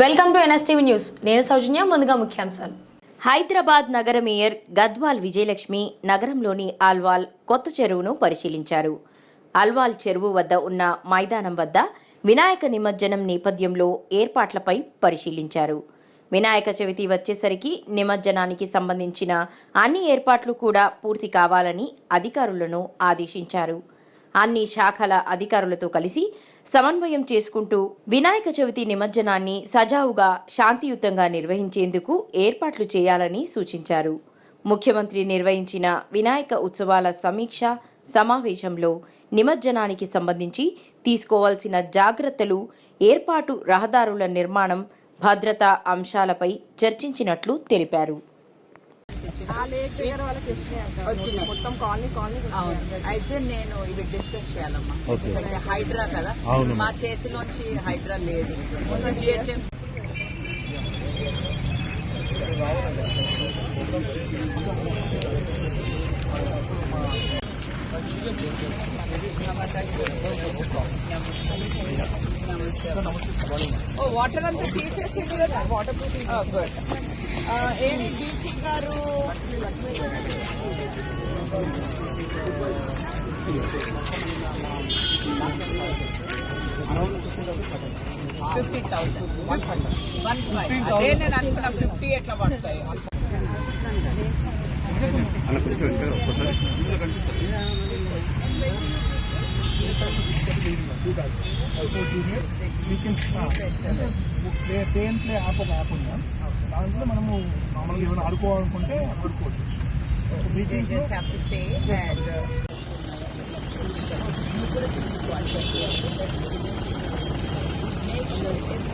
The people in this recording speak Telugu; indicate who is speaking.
Speaker 1: Welcome to NSTV news. నేను సౌజన్య ముందుగా ముఖ్యాంశాలు.
Speaker 2: హైదరాబాద్ నగర మేయర్ గద్వాల్ విజయలక్ష్మి నగరంలోని ఆల్వాల్ కొత్త చెరువును పరిశీలించారు. అల్వాల్ చెరువు వద్ద ఉన్న మైదానం వద్ద వినాయక నిమజ్జనం నేపథ్యంలో ఏర్పాట్లపై పరిశీలించారు. వినాయక చవితి వచ్చేసరికి నిమజ్జనానికి సంబంధించిన అన్ని ఏర్పాట్లు కూడా పూర్తి కావాలని అధికారులను ఆదేశించారు. అన్ని శాఖల అధికారులతో కలిసి సమన్వయం చేసుకుంటూ వినాయక చవితి నిమజ్జనాన్ని సజావుగా శాంతియుతంగా నిర్వహించేందుకు ఏర్పాట్లు చేయాలని సూచించారు. ముఖ్యమంత్రి నిర్వహించిన వినాయక ఉత్సవాల సమీక్ష సమావేశంలో నిమజ్జనానికి సంబంధించి తీసుకోవాల్సిన జాగ్రత్తలు ఏర్పాటు రహదారుల నిర్మాణం భద్రతా అంశాలపై చర్చించినట్లు తెలిపారు.
Speaker 3: వచ్చినాయి. మొత్తం కాలనీ కాలనీ
Speaker 4: అవును. అయితే నేను ఇవి డిస్కస్ చేయాలమ్మా. ఎందుకంటే హైడ్రా కదా. మా చేతిలోంచి హైడ్రా లేదు. వాటర్ అంతా తీసేసి వాటర్ గుడ్ ఏంటి డీసీ గారు? ఫిఫ్టీ థౌసండ్ వన్ ఫైవ్ అదే నేను అనుకున్నా ఫిఫ్టీ ఎట్లా పడతాయి?
Speaker 5: పేన్ ప్లే యాప్ ఒక యాప్ ఉందా దాంట్లో మనము మామూలుగా ఏమైనా ఆడుకోవాలనుకుంటే ఆడుకోవచ్చు.
Speaker 4: Make sure every